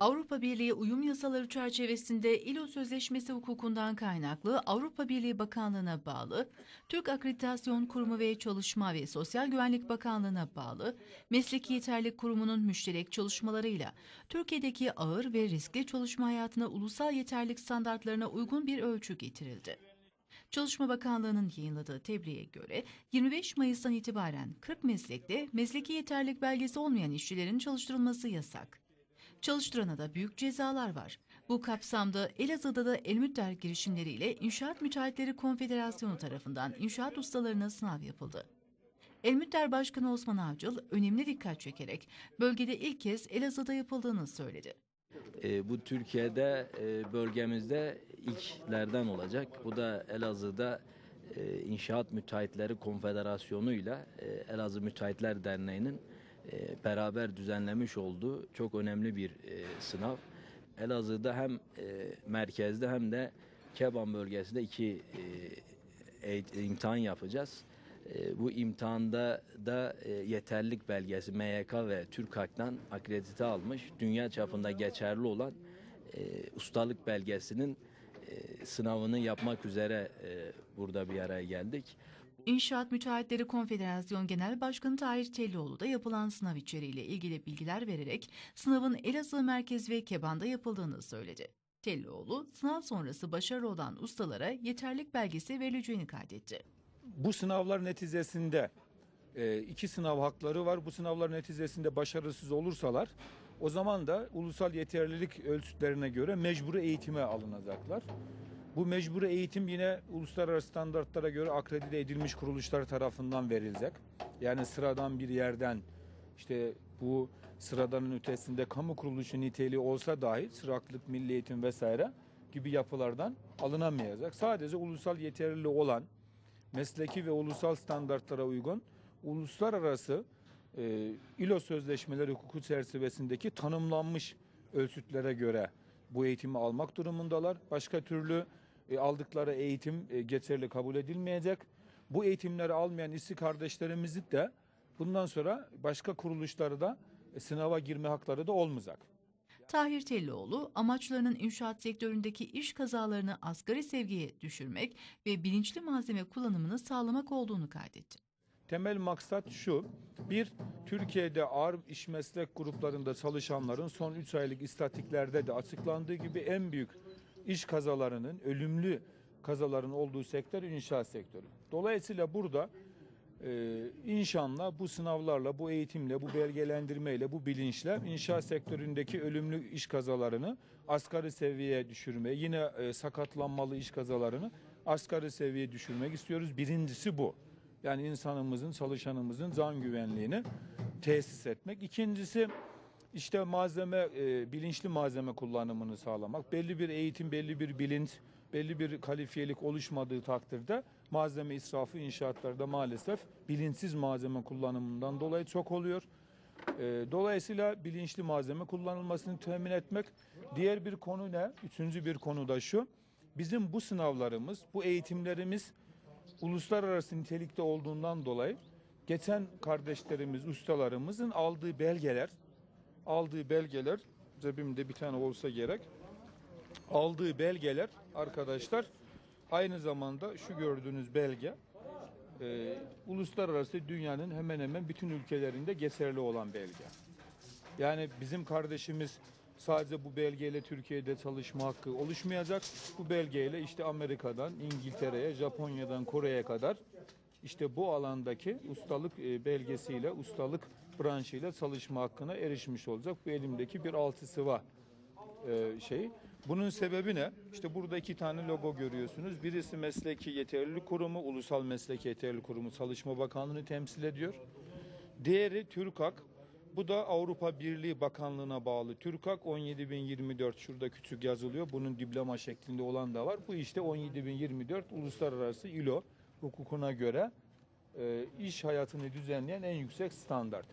Avrupa Birliği uyum yasaları çerçevesinde İLO Sözleşmesi hukukundan kaynaklı Avrupa Birliği Bakanlığı'na bağlı, Türk Akreditasyon Kurumu ve Çalışma ve Sosyal Güvenlik Bakanlığı'na bağlı, Mesleki Yeterlik Kurumu'nun müşterek çalışmalarıyla Türkiye'deki ağır ve riskli çalışma hayatına ulusal yeterlik standartlarına uygun bir ölçü getirildi. Çalışma Bakanlığı'nın yayınladığı tebliğe göre 25 Mayıs'tan itibaren 40 meslekte mesleki yeterlik belgesi olmayan işçilerin çalıştırılması yasak. Çalıştırana da büyük cezalar var. Bu kapsamda Elazığ'da da Elmütter girişimleriyle İnşaat Müteahhitleri Konfederasyonu tarafından inşaat ustalarına sınav yapıldı. Elmütter Başkanı Osman Avcıl önemli dikkat çekerek bölgede ilk kez Elazığ'da yapıldığını söyledi. E, bu Türkiye'de e, bölgemizde ilklerden olacak. Bu da Elazığ'da e, İnşaat Müteahhitleri Konfederasyonu'yla e, Elazığ Müteahhitler Derneği'nin e, beraber düzenlemiş olduğu çok önemli bir e, sınav. Elazığ'da hem e, merkezde hem de Keban bölgesinde iki e, imtihan yapacağız. Bu imtihanda da e, yeterlilik belgesi MYK ve TÜRKAK'tan akredite almış, dünya çapında geçerli olan ustalık belgesinin sınavını yapmak üzere burada bir araya geldik. İnşaat Müteahhitleri Konfederasyon Genel Başkanı Tahir Tellioğlu da yapılan sınav içeriğiyle ilgili bilgiler vererek sınavın Elazığ Merkez ve Keban'da yapıldığını söyledi. Tellioğlu, sınav sonrası başarılı olan ustalara yeterlik belgesi verileceğini kaydetti. bu sınavlar neticesinde e, iki sınav hakları var. Bu sınavlar neticesinde başarısız olursalar o zaman da ulusal yeterlilik ölçütlerine göre mecburi eğitime alınacaklar. Bu mecburi eğitim yine uluslararası standartlara göre akredite edilmiş kuruluşlar tarafından verilecek. Yani sıradan bir yerden işte bu sıradanın ötesinde kamu kuruluşu niteliği olsa dahi sıraklık, milli eğitim vesaire gibi yapılardan alınamayacak. Sadece ulusal yeterli olan mesleki ve ulusal standartlara uygun uluslararası e, İLO sözleşmeleri hukuku çerçevesindeki tanımlanmış ölçütlere göre bu eğitimi almak durumundalar. Başka türlü e, aldıkları eğitim e, geçerli kabul edilmeyecek. Bu eğitimleri almayan işçi kardeşlerimizi de bundan sonra başka kuruluşları da e, sınava girme hakları da olmayacak. Tahir Tellioğlu, amaçlarının inşaat sektöründeki iş kazalarını asgari seviyeye düşürmek ve bilinçli malzeme kullanımını sağlamak olduğunu kaydetti. Temel maksat şu. Bir, Türkiye'de ağır iş meslek gruplarında çalışanların son 3 aylık istatiklerde de açıklandığı gibi en büyük iş kazalarının, ölümlü kazaların olduğu sektör inşaat sektörü. Dolayısıyla burada e, inşallah bu sınavlarla, bu eğitimle, bu belgelendirmeyle, bu bilinçle inşaat sektöründeki ölümlü iş kazalarını asgari seviyeye düşürme, yine e, sakatlanmalı iş kazalarını asgari seviyeye düşürmek istiyoruz. Birincisi bu. Yani insanımızın, çalışanımızın can güvenliğini tesis etmek. İkincisi işte malzeme, e, bilinçli malzeme kullanımını sağlamak. Belli bir eğitim, belli bir bilinç, belli bir kalifiyelik oluşmadığı takdirde malzeme israfı inşaatlarda maalesef bilinçsiz malzeme kullanımından dolayı çok oluyor. E, dolayısıyla bilinçli malzeme kullanılmasını temin etmek. Diğer bir konu ne? Üçüncü bir konu da şu. Bizim bu sınavlarımız, bu eğitimlerimiz uluslararası nitelikte olduğundan dolayı geçen kardeşlerimiz, ustalarımızın aldığı belgeler, aldığı belgeler, cebimde bir tane olsa gerek, aldığı belgeler arkadaşlar aynı zamanda şu gördüğünüz belge e, uluslararası dünyanın hemen hemen bütün ülkelerinde geçerli olan belge. Yani bizim kardeşimiz sadece bu belgeyle Türkiye'de çalışma hakkı oluşmayacak. Bu belgeyle işte Amerika'dan İngiltere'ye, Japonya'dan Kore'ye kadar işte bu alandaki ustalık e, belgesiyle, ustalık branşıyla çalışma hakkına erişmiş olacak. Bu elimdeki bir altı sıva e, şey. Bunun sebebi ne? İşte burada iki tane logo görüyorsunuz. Birisi Mesleki Yeterlilik Kurumu, Ulusal Mesleki Yeterlilik Kurumu Çalışma Bakanlığı'nı temsil ediyor. Diğeri TÜRKAK. Bu da Avrupa Birliği Bakanlığı'na bağlı. TÜRKAK 17024 şurada küçük yazılıyor. Bunun diploma şeklinde olan da var. Bu işte 17024 uluslararası ILO hukukuna göre e, iş hayatını düzenleyen en yüksek standart.